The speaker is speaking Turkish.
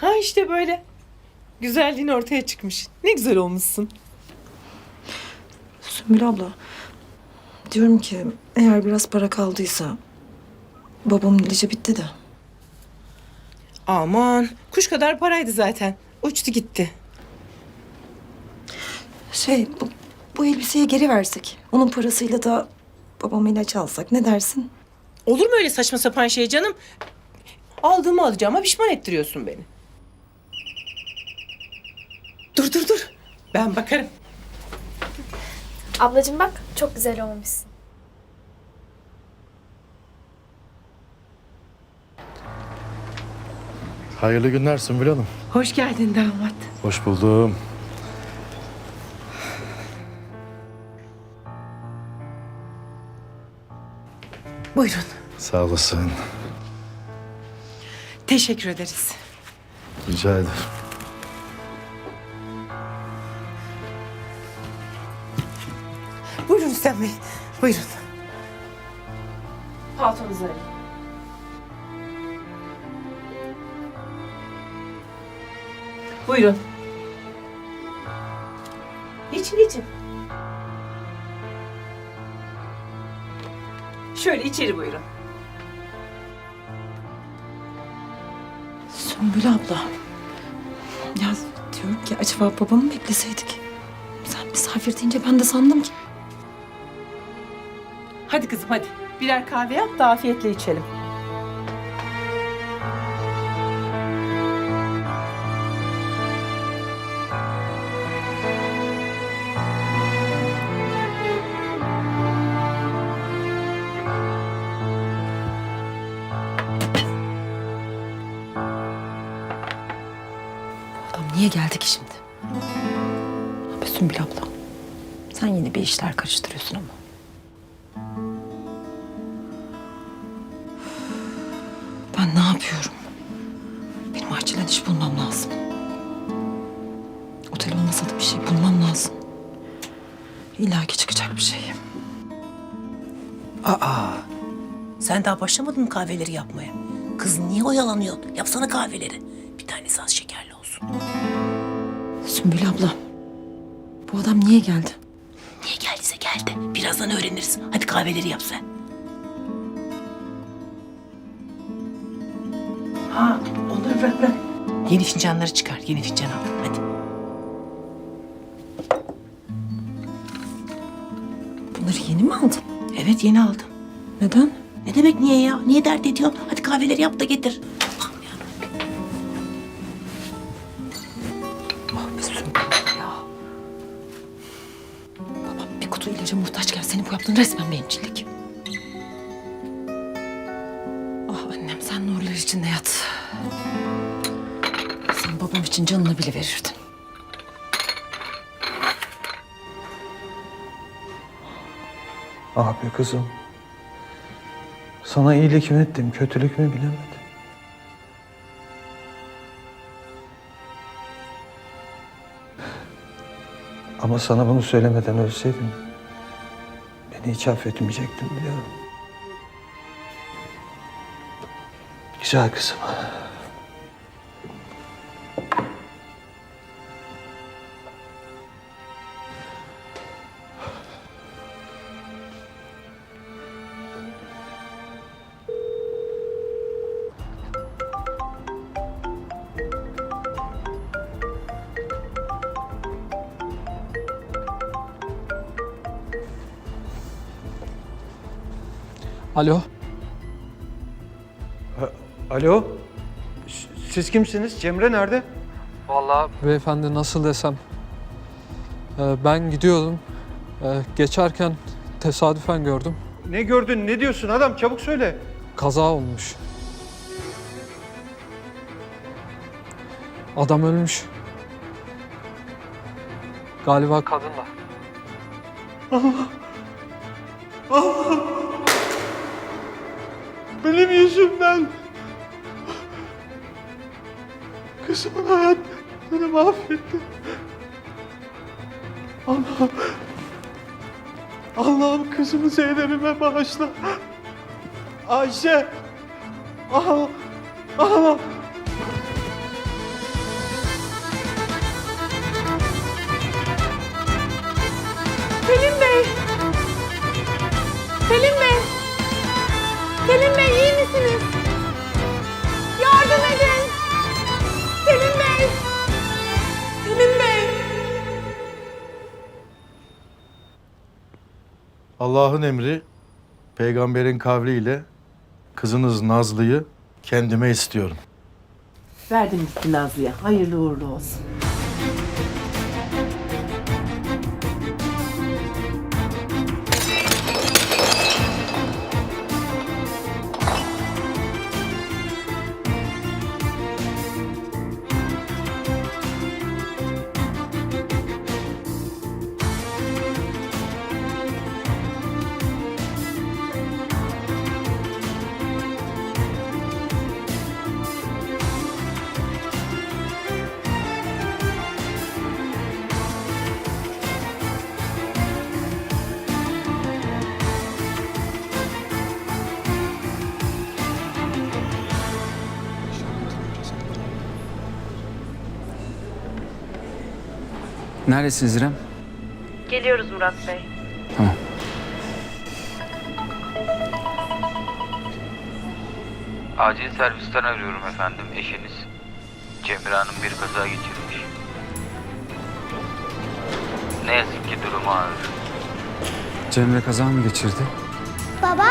Ha işte böyle. Güzelliğin ortaya çıkmış. Ne güzel olmuşsun. Sümbül abla. Diyorum ki eğer biraz para kaldıysa babamın ilacı bitti de. Aman kuş kadar paraydı zaten. Uçtu gitti. Şey bu, bu elbiseyi geri versek. Onun parasıyla da babama ilaç alsak ne dersin? Olur mu öyle saçma sapan şey canım? Aldığımı alacağıma pişman ettiriyorsun beni. Dur dur dur. Ben bakarım. Ablacığım bak çok güzel olmuşsun. Hayırlı günler Sümbül Hanım. Hoş geldin damat. Hoş buldum. Buyurun. Sağ olasın. Teşekkür ederiz. Rica ederim. Rüstem Bey. Buyurun. Paltonuzu alayım. Buyurun. Geçin geçin. Şöyle içeri buyurun. Sümbül abla. Ya diyorum ki acaba babamı mı bekleseydik? Sen misafir deyince ben de sandım ki. Hadi kızım hadi. Birer kahve yap da afiyetle içelim. Adam niye geldi ki şimdi? Abi Sümbül abla. Sen yine bir işler karıştırıyorsun ama. Yapıyorum? Benim acilen iş bulmam lazım. Otel olmasa da bir şey bulmam lazım. İlla ki çıkacak bir şey. Aa, sen daha başlamadın mı kahveleri yapmaya? Kız niye oyalanıyor? Yapsana kahveleri. Bir tanesi az şekerli olsun. Sümbül abla. Bu adam niye geldi? Niye geldiyse geldi. Birazdan öğreniriz. Hadi kahveleri yap sen. Ha, onları bırak bırak. Yeni fincanları çıkar. Yeni fincan al. Hadi. Bunları yeni mi aldın? Evet yeni aldım. Neden? Ne demek niye ya? Niye dert ediyorsun? Hadi kahveleri yap da getir. Ah be Sümbül abla ya. Babam bir kutu ilaca muhtaçken senin bu yaptığın resmen bencillik. Ah annem sen nurlar içinde yat. İçin canını bile verirdin. Abi kızım. Sana iyilik mi ettim, kötülük mü bilemedim. Ama sana bunu söylemeden ölseydim beni hiç affetmeyecektin biliyorum. Güzel kızım. Alo, Alo? Siz kimsiniz? Cemre nerede? vallahi beyefendi nasıl desem. Ee, ben gidiyordum. Ee, geçerken tesadüfen gördüm. Ne gördün? Ne diyorsun adam? Çabuk söyle. Kaza olmuş. Adam ölmüş. Galiba kadın da. Benim yüzümden. Kızımın hayatını mahvettin. Allah'ım. Allah'ım kızımı Zeynep'ime bağışla. Ayşe. Allah. Allah. Allah'ın emri, peygamberin kavliyle kızınız Nazlı'yı kendime istiyorum. Verdim gitti Nazlı'ya. Hayırlı uğurlu olsun. Neredesiniz İrem? Geliyoruz Murat Bey. Tamam. Acil servisten arıyorum efendim. Eşiniz Cemre Hanım bir kaza geçirmiş. Ne yazık ki durumu ağır. Cemre kaza mı geçirdi? Baba,